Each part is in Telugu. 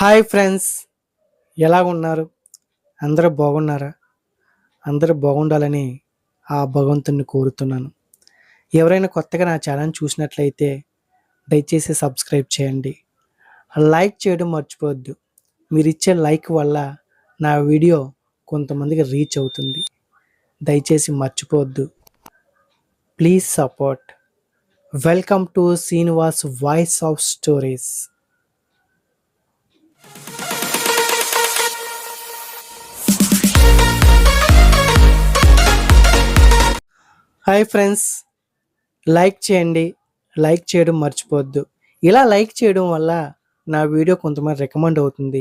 Hi friends. ఎలా ఉన్నారు అందరూ బాగున్నారా? అందరూ బాగుండాలని ఆ భగవంతుని కోరుతున్నాను. ఎవరైనా కొత్తగా నా ఛానల్ చూసినట్లయితే దయచేసి సబ్స్క్రైబ్ చేయండి. లైక్ చేయడం మర్చిపోవద్దు. మీరు ఇచ్చే లైక్ వల్ల నా వీడియో కొంతమందికి రీచ్ అవుతుంది. దయచేసి మర్చిపోవద్దు. Please support. Welcome to Srinivas voice of stories. Hi friends. Like చేయండి. లైక్ చేయడం మర్చిపోవద్దు. ఇలా లైక్ చేయడం వల్ల నా వీడియో కొంతమంది రికమెండ్ అవుతుంది.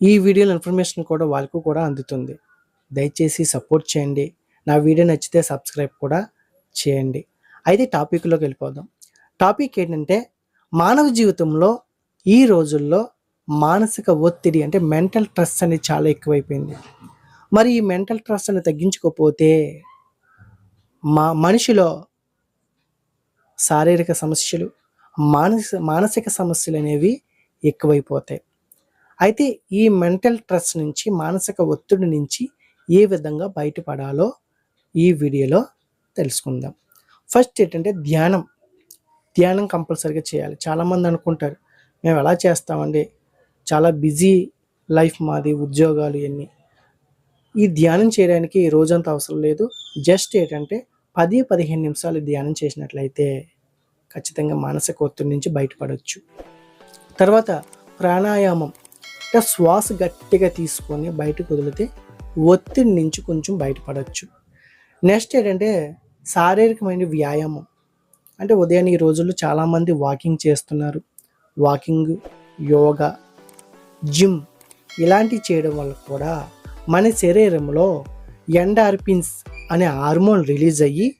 ఈ వీడియోలో ఇన్ఫర్మేషన్ కూడా వాళ్ళకు కూడా అందుతుంది. దయచేసి సపోర్ట్ చేయండి. నా వీడియో నచ్చితే సబ్స్క్రైబ్ కూడా చేయండి. అయితే టాపిక్లోకి వెళ్ళిపోదాం. టాపిక్ ఏంటంటే మానవ జీవితంలో ఈ రోజుల్లో మానసిక ఒత్తిడి అంటే మెంటల్ ట్రస్ట్ అనేది చాలా ఎక్కువైపోయింది. మరి ఈ మెంటల్ ట్రస్ట్ అనేది తగ్గించుకోకపోతే మా మనిషిలో శారీరక సమస్యలు మానసిక మానసిక సమస్యలు అనేవి ఎక్కువైపోతాయి. అయితే ఈ మెంటల్ స్ట్రెస్ నుంచి మానసిక ఒత్తిడి నుంచి ఏ విధంగా బయటపడాలో ఈ వీడియోలో తెలుసుకుందాం. ఫస్ట్ ఏంటంటే ధ్యానం. ధ్యానం కంపల్సరీగా చేయాలి. చాలామంది అనుకుంటారు మేము ఎలా చేస్తామండి? చాలా బిజీ లైఫ్ మాది ఉద్యోగాలు ఇవన్నీ. ఈ ధ్యానం చేయడానికి రోజంతా అవసరం లేదు. జస్ట్ ఏంటంటే పది పదిహేను నిమిషాలు ధ్యానం చేసినట్లయితే ఖచ్చితంగా మానసిక ఒత్తిడి నుంచి బయటపడవచ్చు తర్వాత ప్రాణాయామం. అంటే శ్వాస గట్టిగా తీసుకొని బయటకు వదిలితే ఒత్తిడి నుంచి కొంచెం బయటపడవచ్చు నెక్స్ట్ ఏంటంటే శారీరకమైన వ్యాయామం. అంటే ఉదయాన్నే ఈ రోజుల్లో చాలామంది వాకింగ్ చేస్తున్నారు. వాకింగ్ యోగా జిమ్ ఇలాంటివి చేయడం వల్ల కూడా మన శరీరంలో ఎండార్పిన్స్ అనే హార్మోన్ రిలీజ్ అయ్యి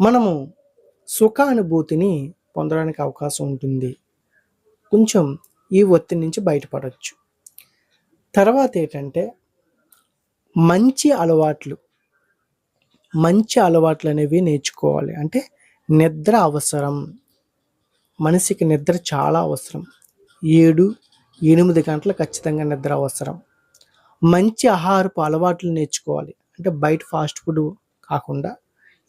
మనము సుఖానుభూతిని పొందడానికి అవకాశం ఉంటుంది. కొంచెం ఈ ఒత్తిడి నుంచి బయటపడవచ్చు తర్వాత ఏంటంటే మంచి అలవాట్లు మంచి అలవాట్లు అనేవి నేర్చుకోవాలి. అంటే నిద్ర అవసరం మనిషికి నిద్ర చాలా అవసరం. ఏడు ఎనిమిది గంటలు ఖచ్చితంగా నిద్ర అవసరం. మంచి ఆహారపు అలవాట్లు నేర్చుకోవాలి. అంటే బయట ఫాస్ట్ ఫుడ్ కాకుండా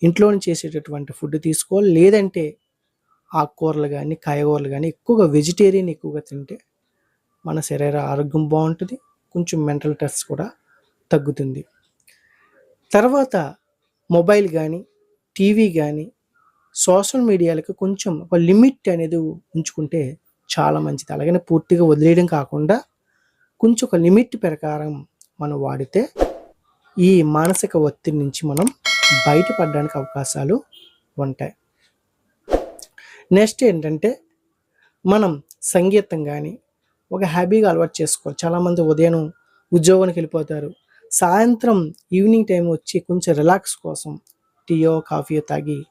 ఇంట్లోనే చేసేటటువంటి ఫుడ్ తీసుకోవాలి. లేదంటే ఆకుకూరలు కానీ కాయగూరలు కానీ ఎక్కువగా వెజిటేరియన్ ఎక్కువగా తింటే మన శరీర ఆరోగ్యం బాగుంటుంది. కొంచెం మెంటల్ స్ట్రెస్ కూడా తగ్గుతుంది. తర్వాత మొబైల్ కానీ టీవీ కానీ సోషల్ మీడియాలకు కొంచెం ఒక లిమిట్ అనేది ఉంచుకుంటే చాలా మంచిది. అలాగనే పూర్తిగా వదిలేయడం కాకుండా కొంచెం ఒక లిమిట్ ప్రకారం మనం వాడితే ఈ మానసిక ఒత్తిడి నుంచి మనం బయటపడడానికి అవకాశాలు ఉంటాయి. నెక్స్ట్ ఏంటంటే మనం సంగీతం కానీ ఒక హ్యాబీగా అలవాటు చేసుకోవాలి. చాలామంది ఉదయం ఉద్యోగానికి వెళ్ళిపోతారు. సాయంత్రం ఈవినింగ్ టైం వచ్చి కొంచెం రిలాక్స్ కోసం టీయో కాఫీయో తాగి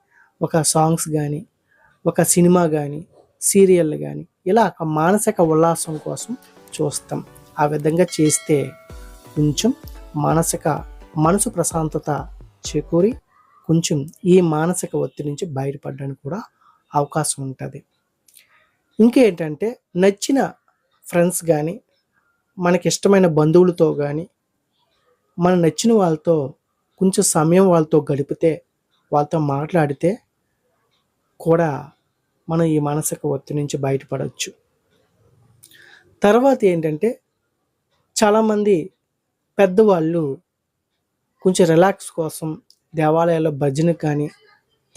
ఒక సాంగ్స్ కానీ ఒక సినిమా కానీ సీరియల్ కానీ ఇలా ఒక మానసిక ఉల్లాసం కోసం చూస్తాం. ఆ విధంగా చేస్తే కొంచెం మానసిక మనసు ప్రశాంతత చేకూరి కొంచెం ఈ మానసిక ఒత్తిడి నుంచి బయటపడడానికి కూడా అవకాశం ఉంటుంది. ఇంకేంటంటే నచ్చిన ఫ్రెండ్స్ కానీ మనకి ఇష్టమైన బంధువులతో కానీ మన నచ్చిన వాళ్ళతో కొంచెం సమయం వాళ్ళతో గడిపితే వాళ్ళతో మాట్లాడితే కూడా మనం ఈ మానసిక ఒత్తిడి నుంచి బయటపడవచ్చు. తర్వాత ఏంటంటే చాలామంది పెద్దవాళ్ళు కొంచెం రిలాక్స్ కోసం దేవాలయాల్లో భజన కానీ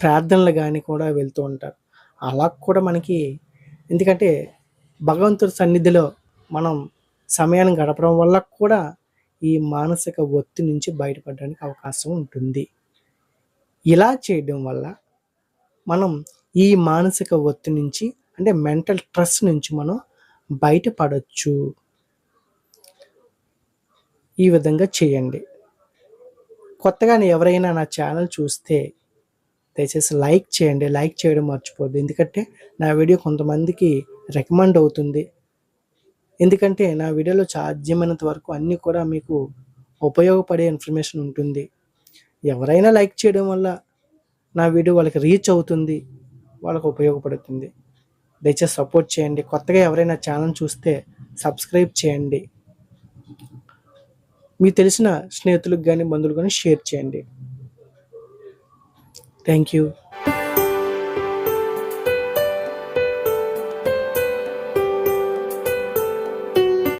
ప్రార్థనలు కానీ కూడా వెళ్తూ ఉంటారు. అలా కూడా మనకి ఎందుకంటే భగవంతుడి సన్నిధిలో మనం సమయాన్ని గడపడం వల్ల కూడా ఈ మానసిక ఒత్తిడి నుంచి బయటపడడానికి అవకాశం ఉంటుంది. ఇలా చేయడం వల్ల మనం ఈ మానసిక ఒత్తిడి నుంచి అంటే మెంటల్ స్ట్రెస్ నుంచి మనం బయటపడవచ్చు ఈ విధంగా చేయండి. కొత్తగా ఎవరైనా నా ఛానల్ చూస్తే దయచేసి లైక్ చేయండి. లైక్ చేయడం మర్చిపోద్దు ఎందుకంటే నా వీడియో కొంతమందికి రికమెండ్ అవుతుంది. ఎందుకంటే నా వీడియోలో సాధ్యమైనంత వరకు అన్నీ కూడా మీకు ఉపయోగపడే ఇన్ఫర్మేషన్ ఉంటుంది. ఎవరైనా లైక్ చేయడం వల్ల నా వీడియో వాళ్ళకి రీచ్ అవుతుంది. వాళ్ళకు ఉపయోగపడుతుంది. దయచేసి సపోర్ట్ చేయండి. కొత్తగా ఎవరైనా ఛానల్ చూస్తే సబ్స్క్రైబ్ చేయండి. మీ తెలిసిన స్నేహితులకు కానీ బంధువులు కానీ షేర్ చేయండి. Thank you